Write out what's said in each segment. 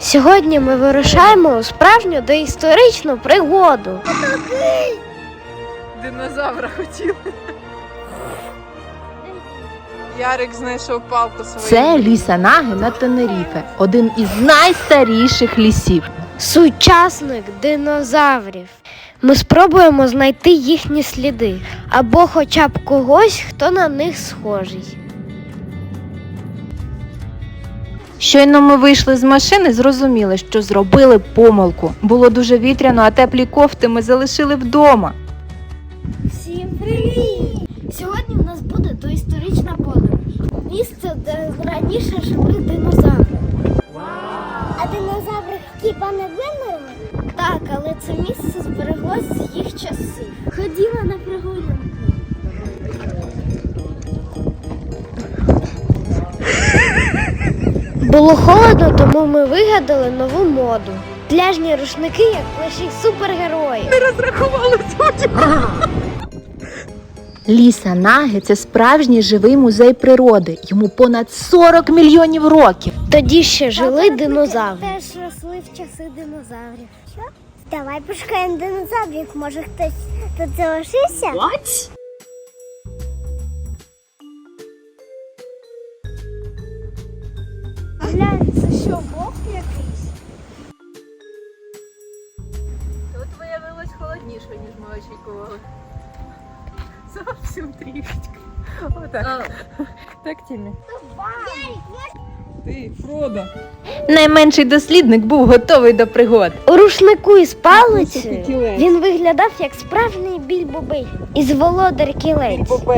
Сьогодні ми вирушаємо у справжню доісторичну пригоду. Динозавра хотіли. Ярик знайшов палку свою. Це лісанаги на Тенеріфе, один із найстаріших лісів. Сучасник динозаврів. Ми спробуємо знайти їхні сліди або хоча б когось, хто на них схожий. Щойно ми вийшли з машини, зрозуміли, що зробили помилку. Було дуже вітряно, а теплі кофти ми залишили вдома. Всім привіт! Сьогодні в нас буде доісторична подорож. Місце, де раніше жили динозаври. А динозаври хіба не вимерли? Так, але це місце збереглось з їх часів. Ходімо на прогулянку. Було холодно, тому ми вигадали нову моду. Пляжні рушники, як плащі супергерої. Розрахували Лісанаги це справжній живий музей природи. Йому понад 40 мільйонів років. Тоді ще жили динозаври. Теж росли в часи динозаврів. Що? Давай пошукаємо динозаврів. Може хтось тут залишився? Глянь, Бог якийсь? Тут виявилось холодніше, ніж ми очікували. Зовсім трішечки. Отак. Так, Тімі. Ти, Фродо. Найменший дослідник був готовий до пригод. У рушнику із палиці він виглядав як справжній більбобей із володар кілець. Більбо.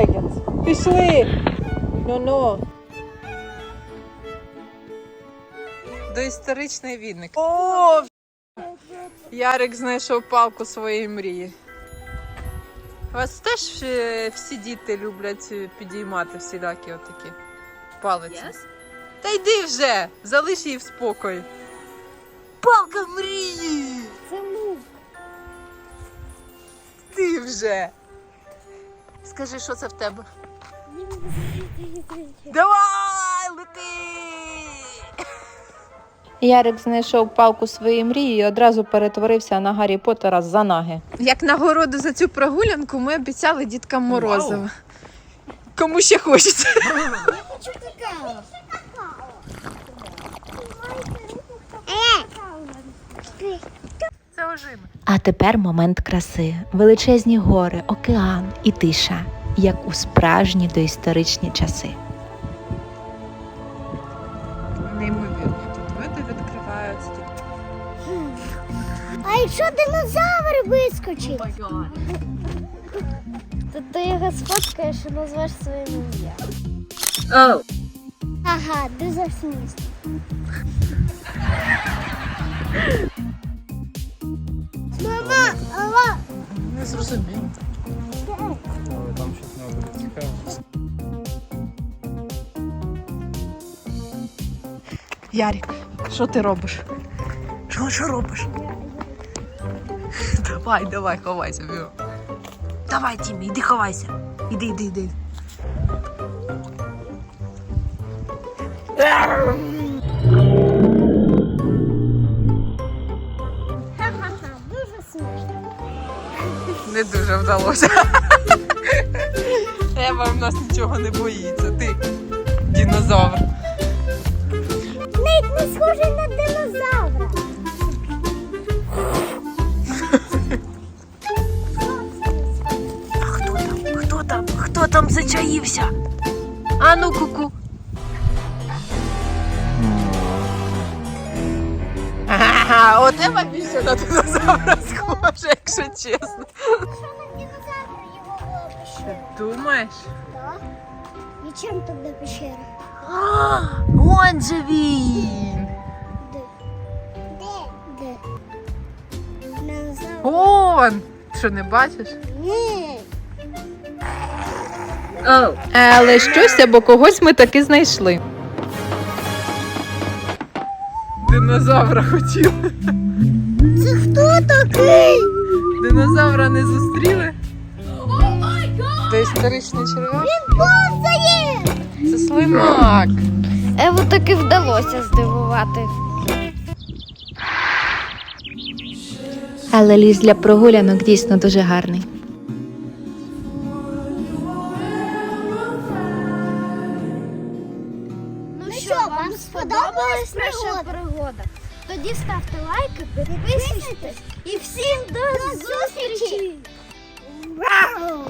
Пішли! Ну-ну. Доісторичний відник. О! Ярик знайшов палку своєї мрії. Вас теж е, всі діти люблять е, підіймати всілякі отакі палиці? Та йди вже! Залиш її в спокої. Палка мрії! Це мук. Ти вже. Скажи, що це в тебе? Давай, лети! Ярик знайшов палку своєї мрії і одразу перетворився на Гаррі Поттера за наги. Як нагороду за цю прогулянку ми обіцяли діткам морозиво. Кому ще хочеться? Це ожими. А тепер момент краси, величезні гори, океан і тиша, як у справжні доісторичні часи. А якщо динозавр вискочить? То ти його сфоткаєш і назвеш своїм ім'ям. Ага, дуже смішно. Мама, алло, не зрозуміло. Там щось не буде цікаво. Ярік, що ти робиш? Що, що робиш? Давай, давай, ховайся, бігом. Давай, Тімі, іди ховайся. Іди, іди, іди. ха-ха-ха, дуже смішно. Не дуже вдалося. Ева в нас нічого не боїться. Ти динозавр. Навіть не схожий на динозавра. Там зачаївся? А ну куку. Ага, от Ева більше на динозавра схожа, якщо чесно. Пещера. Думаєш? Так? І чим тоді пещера? А, он же він! Де? Де? Де? Он! Що не бачиш? Ні. Але щось або когось ми таки знайшли. Динозавра хотіли. Це хто такий? Динозавра не зустріли? Це історичний черв'як? Повзає! Це слимак. Еву таки вдалося здивувати. Але ліс для прогулянок дійсно дуже гарний. Вам сподобалась наша пригода? Тоді ставте лайки, підписуйтесь і всім до зустрічі! Вау!